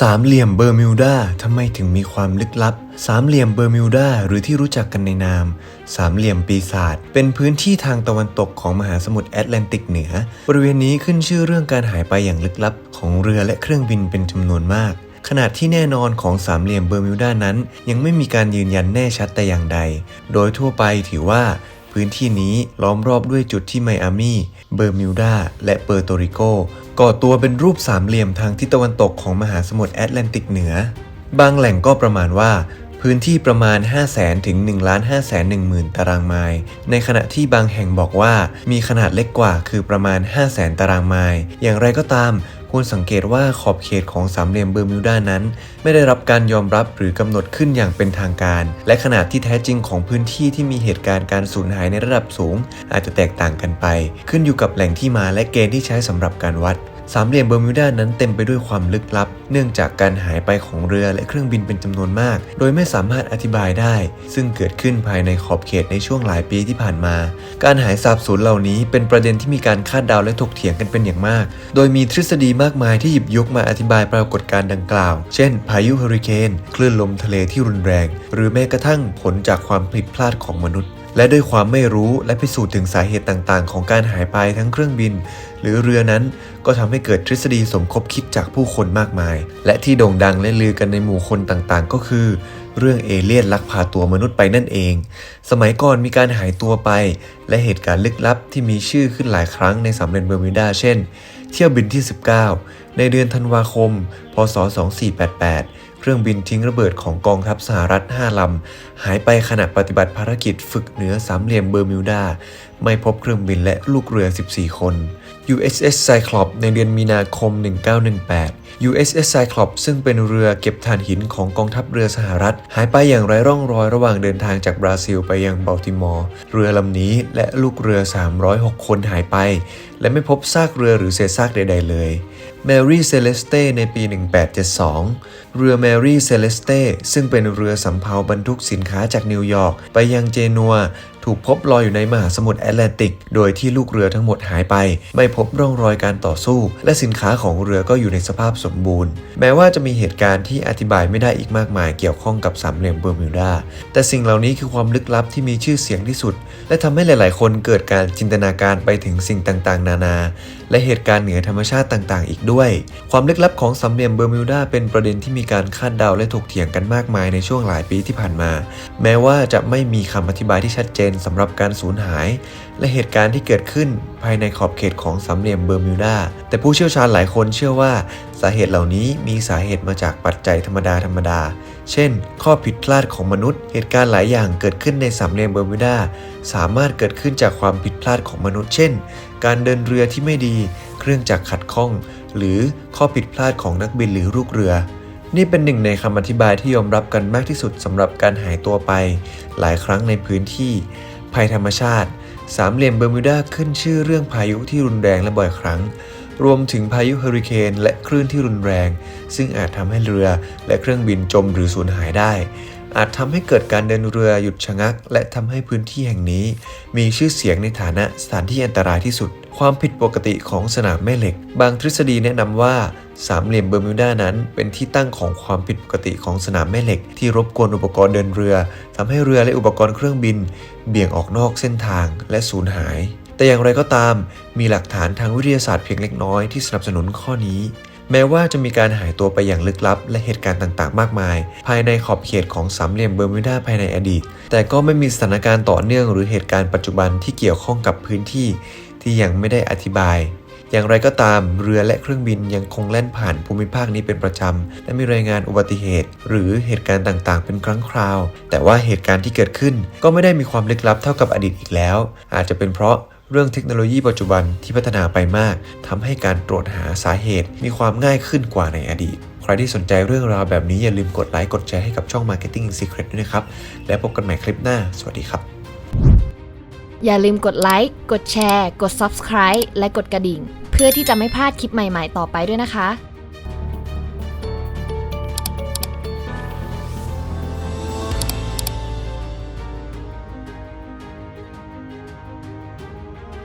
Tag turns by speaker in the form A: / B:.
A: สามเหลี่ยมเบอร์มิวดาทำไมถึงมีความลึกลับ สามเหลี่ยมเบอร์มิวดาหรือที่รู้จักกันในนาม สามเหลี่ยมปีศาจเป็นพื้นที่ทางตะวันตกของมหาสมุทรแอตแลนติกเหนือ บริเวณนี้ขึ้นชื่อเรื่องการหายไปอย่างลึกลับ ของเรือและเครื่องบินเป็นจำนวนมาก ขนาดที่แน่นอนของสามเหลี่ยมเบอร์มิวดานั้น ยังไม่มีการยืนยันแน่ชัดแต่อย่างใด โดยทั่วไปถือว่าพื้นที่นี้ล้อมรอบด้วยจุดที่ไมอามีเบอร์มิวดาและเปอร์โตริโก ก่อตัวเป็นรูปสามเหลี่ยมทางทิศตะวันตกของมหาสมุทรแอตแลนติกเหนือ บางแหล่งก็ประมาณว่า พื้นที่ประมาณ 5 0 0 0 0 0ถึง1 5 1 0 0 0 ตารางไมล์ ในขณะที่บางแห่งบอกว่ามีขนาดเล็กกว่าคือประมาณ 5 0 0 0 0 0 ตารางไมล์ อย่างไรก็ตาม ควรสังเกตว่าขอบเขตของสามเหลี่ยมเบอร์มิวดานั้น ไม่ได้รับการยอมรับหรือกำหนดขึ้นอย่างเป็นทางการ และขนาดที่แท้จริงของพื้นที่ที่มีเหตุการณ์การสูญหายในระดับสูง อาจจะแตกต่างกันไป ขึ้นอยู่กับแหล่งที่มาและเกณฑ์ที่ใช้สำหรับการวัด สามเหลี่ยมเบอร์มิวดานั้นเต็มไปด้วยความลึกลับ เนื่องจากการหายไปของเรือและเครื่องบินเป็นจำนวนมาก โดยไม่สามารถอธิบายได้ ซึ่งเกิดขึ้นภายในขอบเขตในช่วงหลายปีที่ผ่านมา การหายสาบสูญเหล่านี้เป็นประเด็นที่มีการคาดเดาและถกเถียงกันเป็นอย่างมาก โดยมีทฤษฎีมากมายที่หยิบยกมาอธิบายปรากฏการณ์ดังกล่าว เช่น พายุเฮอริเคนคลื่นลมทะเลที่รุนแรง หรือแม้กระทั่งผลจากความผิดพลาดของมนุษย์ และด้วยความไม่รู้และพิสูจน์ถึงสาเหตุต่างๆ ของการหายไปทั้งเครื่องบิน หรือเรือนั้นก็ทำให้เกิดทฤษฎีสมคบคิดจากผู้คนมากมาย และที่โด่งดังและลือกันในหมู่คนต่างๆ ก็คือ เรื่องเอเลี่ยนลักพาตัวมนุษย์ไปนั่นเอง สมัยก่อนมีการหายตัวไป และเหตุการณ์ลึกลับที่มีชื่อขึ้นหลายครั้งในสามเหลี่ยมเบอร์มิวดาเช่น เที่ยวบินที่ 19 ในเดือนธันวาคม พศ 2488 เครื่องบินทิ้งระเบิดของกองทัพสหรัฐ 5 ลำ หายไปขณะปฏิบัติภารกิจฝึกเหนือสามเหลี่ยมเบอร์มิวดา ไม่พบเครื่องบินและลูกเรือ 14 คน USS Cyclops ในเดือนมีนาคม 1918 USS Cyclops ซึ่งเป็นเรือเก็บถ่านหินของกองทัพเรือสหรัฐ หายไปอย่างไร้ร่องรอยระหว่างเดินทางจากบราซิลไปยังบัลติมอร์ เรือลำนี้และลูกเรือ 306 คนหายไป และไม่พบซากเรือหรือเศษซากใด ๆ เลย Mary Celeste ในปี 1872 เรือ Mary Celeste ซึ่งเป็นเรือสำเภาบรรทุกสินค้าจากนิวยอร์กไปยังเจนัว ถูกพบลอยอยู่ในมหาสมุทรแอตแลนติก โดยที่ลูกเรือทั้งหมดหายไป ไม่พบร่องรอยการต่อสู้ และสินค้าของเรือก็อยู่ในสภาพสมบูรณ์ แม้ว่าจะมีเหตุการณ์ที่อธิบายไม่ได้อีกมากมายเกี่ยวข้องกับสามเหลี่ยมเบอร์มิวดา แต่สิ่งเหล่านี้คือความลึกลับที่มีชื่อเสียงที่สุด และทำให้หลาย ๆ คนเกิดการจินตนาการไปถึงสิ่งต่าง ๆ นานา และเหตุการณ์เหนือธรรมชาติต่างๆ อีกด้วย ความลึกลับของสามเหลี่ยมเบอร์มิวดาเป็นประเด็นที่มีการคาดเดาและถกเถียงกันมากมายในช่วงหลายปีที่ผ่านมา แม้ว่าจะไม่มีคำอธิบายที่ชัดเจนสำหรับการสูญหาย และเหตุการณ์ที่เกิดขึ้นภายในขอบเขตของสามเหลี่ยมเบอร์มิวดาแต่ผู้เชี่ยวชาญหลายคนเชื่อว่าสาเหตุเหล่านี้มีสาเหตุมาจากปัจจัยธรรมดาธรรมดา เช่น ข้อผิดพลาดของมนุษย์ เหตุการณ์หลายอย่างเกิดขึ้นในสามเหลี่ยมเบอร์มิวดาสามารถเกิดขึ้นจากความผิดพลาดของมนุษย์ เช่น การเดินเรือที่ไม่ดี เครื่องจักรขัดข้อง หรือข้อผิดพลาดของนักบินหรือลูกเรือ นี่เป็นหนึ่งในคำอธิบายที่ยอมรับกันมากที่สุดสำหรับการหายตัวไป หลายครั้งในพื้นที่ ภัยธรรมชาติ สามเหลี่ยมเบอร์มิวดาขึ้นชื่อเรื่องพายุที่รุนแรงและบ่อยครั้ง รวมถึงพายุเฮอริเคนและคลื่นที่รุนแรง ซึ่งอาจทำให้เรือและเครื่องบินจมหรือสูญหายได้ อาจทำให้เกิดการเดินเรือหยุดชะงัก และทำให้พื้นที่แห่งนี้ มีชื่อเสียงในฐานะสถานที่อันตรายที่สุด ความผิดปกติของสนามแม่เหล็ก บางทฤษฎีแนะนำว่าสามเหลี่ยมเบอร์มิวดานั้นเป็นที่ตั้งของความผิดปกติของสนามแม่เหล็ก ที่รบกวนอุปกรณ์เดินเรือทำให้เรือและอุปกรณ์เครื่องบิน เบี่ยงออกนอกเส้นทางและสูญหาย แต่อย่างไรก็ตาม มีหลักฐานทางวิทยาศาสตร์เพียงเล็กน้อยที่สนับสนุนข้อนี้ แม้ว่าจะมีการหายตัวไปอย่างลึกลับ และเหตุการณ์ต่างๆ มากมาย ภายในขอบเขตของสามเหลี่ยมเบอร์มิวดาภายในอดีต แต่ก็ไม่มีสถานการณ์ต่อเนื่องหรือเหตุการณ์ปัจจุบันที่เกี่ยวข้องกับพื้นที่ ที่ยังไม่ได้อธิบาย อย่างไรก็ตามเรือและเครื่องบินยังคงแล่นผ่านภูมิภาคนี้เป็นประจำ และมีรายงานอุบัติเหตุ หรือเหตุการณ์ต่างๆ เป็นครั้งคราว แต่ว่าเหตุการณ์ที่เกิดขึ้นก็ไม่ได้มีความลึกลับเท่ากับอดีตอีกแล้ว อาจจะเป็นเพราะ เรื่องเทคโนโลยีปัจจุบันที่พัฒนาไปมากทำให้การตรวจหาสาเหตุมีความง่ายขึ้นกว่าในอดีต ใครที่สนใจเรื่องราวแบบนี้อย่าลืมกดไลค์กดแชร์ให้กับช่อง Marketing Secret ด้วยนะครับ และพบกันใหม่คลิปหน้า สวัสดีครับ
B: อย่าลืมกดไลค์กดแชร์ กด Subscribe และกดกระดิ่ง เพื่อที่จะไม่พลาดคลิปใหม่ ๆ ต่อไปด้วยนะคะ